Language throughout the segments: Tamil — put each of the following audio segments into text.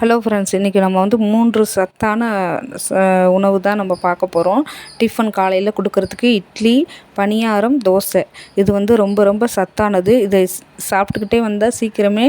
ஹலோ ஃப்ரெண்ட்ஸ் இன்றைக்கி நம்ம வந்து மூன்று சத்தான உணவு தான் நம்ம பார்க்க போகிறோம் டிஃபன் காலையில் கொடுக்கறதுக்கு இட்லி பணியாரம் தோசை. இது வந்து ரொம்ப ரொம்ப சத்தானது. இதை சாப்பிட்டுக்கிட்டே வந்தால் சீக்கிரமே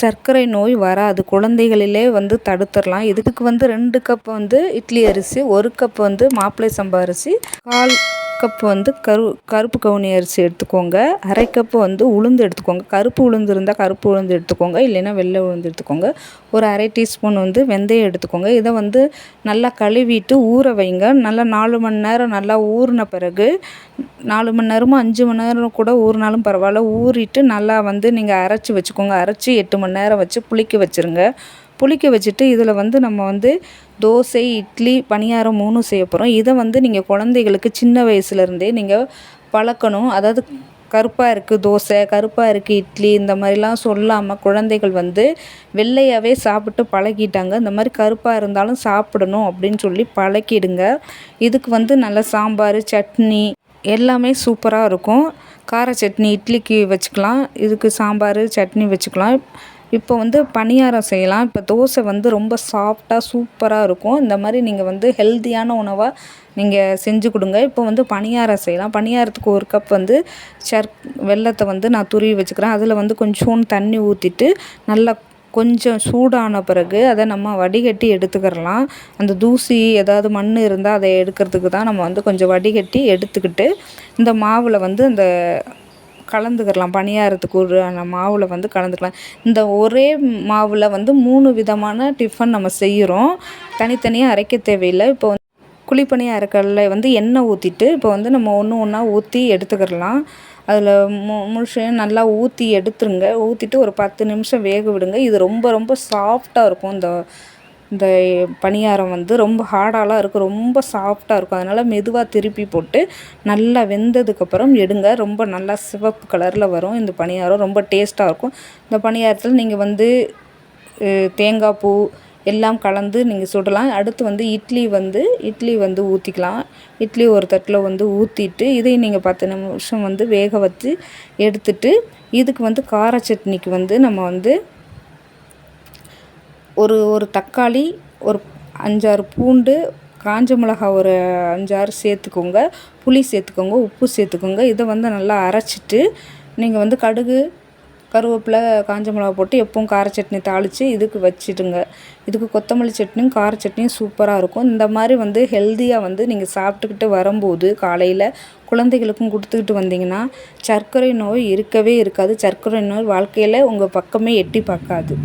சர்க்கரை நோய் வராது. குழந்தைகளிலே வந்து தடுத்துடலாம். இதுக்கு வந்து ரெண்டு கப் வந்து இட்லி அரிசி ஒரு கப் வந்து மாப்பிள்ளை சம்பா அரிசி. கால் கப் வந்து கரு கருப்பு கவுனி அரிசி எடுத்துக்கோங்க. அரை கப்பு வந்து உளுந்து எடுத்துக்கோங்க. கருப்பு உளுந்து இருந்தால் கருப்பு உளுந்து எடுத்துக்கோங்க. இல்லைன்னா வெள்ளை உளுந்து எடுத்துக்கோங்க. ஒரு அரை டீஸ்பூன் வந்து வெந்தயம் எடுத்துக்கோங்க. இதை வந்து நல்லா கழுவிட்டு ஊற வைங்க. நல்லா நாலு மணி நேரம் நல்லா ஊறின பிறகு நாலு மணி நேரமும் அஞ்சு மணி நேரம் கூட ஊறினாலும் பரவாயில்ல. ஊறிட்டு நல்லா வந்து நீங்கள் அரைச்சி வச்சுக்கோங்க. அரைச்சி எட்டு மணி நேரம் வச்சு புளிக்க வச்சுருங்க. புளிக்க வச்சுட்டு இதில் வந்து நம்ம வந்து தோசை இட்லி பணியாரம் மூணும் செய்ய போகிறோம் இதை வந்து நீங்கள் குழந்தைகளுக்கு சின்ன வயசுலேருந்தே நீங்கள் பழக்கணும். அதாவது கருப்பாக இருக்குது தோசை கருப்பாக இருக்குது இட்லி இந்த மாதிரிலாம் சொல்லாமல் குழந்தைகள் வந்து வெள்ளையாகவே சாப்பிட்டு பழகிட்டாங்க. இந்த மாதிரி கருப்பாக இருந்தாலும் சாப்பிடணும் அப்படின்னு சொல்லி பழக்கிடுங்க. இதுக்கு வந்து நல்ல சாம்பார் சட்னி எல்லாமே சூப்பராக இருக்கும். கார சட்னி இட்லிக்கு வச்சுக்கலாம். இதுக்கு சாம்பார் சட்னி வச்சுக்கலாம். இப்போ வந்து பணியாரம் செய்யலாம். இப்போ தோசை வந்து ரொம்ப சாஃப்டாக சூப்பராக இருக்கும். இந்த மாதிரி நீங்கள் வந்து ஹெல்த்தியான உணவாக நீங்கள் செஞ்சு கொடுங்க. இப்போ வந்து பணியாரம் செய்யலாம். பணியாரத்துக்கு ஒரு கப் வந்து சர் வெல்லத்தை வந்து நான் துருவி வச்சுக்கிறேன். அதில் வந்து கொஞ்சோண்டு தண்ணி ஊற்றிட்டு நல்லா கொஞ்சம் சூடான பிறகு அதை நம்ம வடிகட்டி எடுத்துக்கிறலாம். அந்த தூசி ஏதாவது மண் இருந்தால் அதை எடுக்கிறதுக்கு தான் நம்ம வந்து கொஞ்சம் வடிகட்டி எடுத்துக்கிட்டு இந்த மாவில் வந்து அந்த கலந்துக்கிடலாம் பணியாரத்துக்கு ஒரு அந்த மாவில் வந்து கலந்துக்கலாம். இந்த ஒரே மாவில் வந்து மூணு விதமான டிஃபன் நம்ம செய்கிறோம் தனித்தனியாக அரைக்க தேவையில்லை. இப்போ வந்து குழிப்பணியாரக்கல்ல வந்து எண்ணெய் ஊற்றிட்டு இப்போ வந்து நம்ம ஒன்று ஒன்றா ஊற்றி எடுத்துக்கிறலாம். அதில் மு முழுசையும் நல்லா ஊற்றி எடுத்துருங்க. ஊற்றிட்டு ஒரு பத்து நிமிஷம் வேக விடுங்க. இது ரொம்ப ரொம்ப சாஃப்டாக இருக்கும். இந்த இந்த பணியாரம் வந்து ரொம்ப ஹார்டாலாம் இருக்கும் ரொம்ப சாஃப்டாக இருக்கும். அதனால் மெதுவாக திருப்பி போட்டு நல்லா வெந்ததுக்கப்புறம் எடுங்க. ரொம்ப நல்லா சிவப்பு கலரில் வரும் இந்த பணியாரம். ரொம்ப டேஸ்ட்டாக இருக்கும். இந்த பணியாரத்தில் நீங்கள் வந்து தேங்காய் பூ எல்லாம் கலந்து நீங்கள் சுடலாம். அடுத்து வந்து இட்லி வந்து இட்லி வந்து ஊற்றிக்கலாம் இட்லி ஒரு தட்டில் வந்து ஊற்றிட்டு இதையும் நீங்கள் பத்து நிமிஷம் வந்து வேக வச்சு எடுத்துட்டு இதுக்கு வந்து கார சட்னிக்கு வந்து நம்ம வந்து ஒரு ஒரு தக்காளி ஒரு அஞ்சாறு பூண்டு காஞ்ச மிளகா ஒரு அஞ்சாறு சேர்த்துக்கோங்க. புளி சேர்த்துக்கோங்க உப்பு சேர்த்துக்கோங்க. இதை வந்து நல்லா அரைச்சிட்டு நீங்கள் வந்து கடுகு கருவேப்பிலை காஞ்ச மிளகா போட்டு எப்பவும் கார சட்னி தாளித்து இதுக்கு வச்சுடுங்க. இதுக்கு கொத்தமல்லி சட்னியும் கார சட்னியும் சூப்பராக இருக்கும். இந்த மாதிரி வந்து ஹெல்த்தியாக வந்து நீங்கள் சாப்பிட்டுக்கிட்டு வரும்போது காலையில் குழந்தைகளுக்கும் கொடுத்துக்கிட்டு வந்தீங்கன்னா சர்க்கரை நோய் இருக்கவே இருக்காது. சர்க்கரை நோய் வாழ்க்கையில் உங்கள் பக்கமே எட்டி பார்க்காது.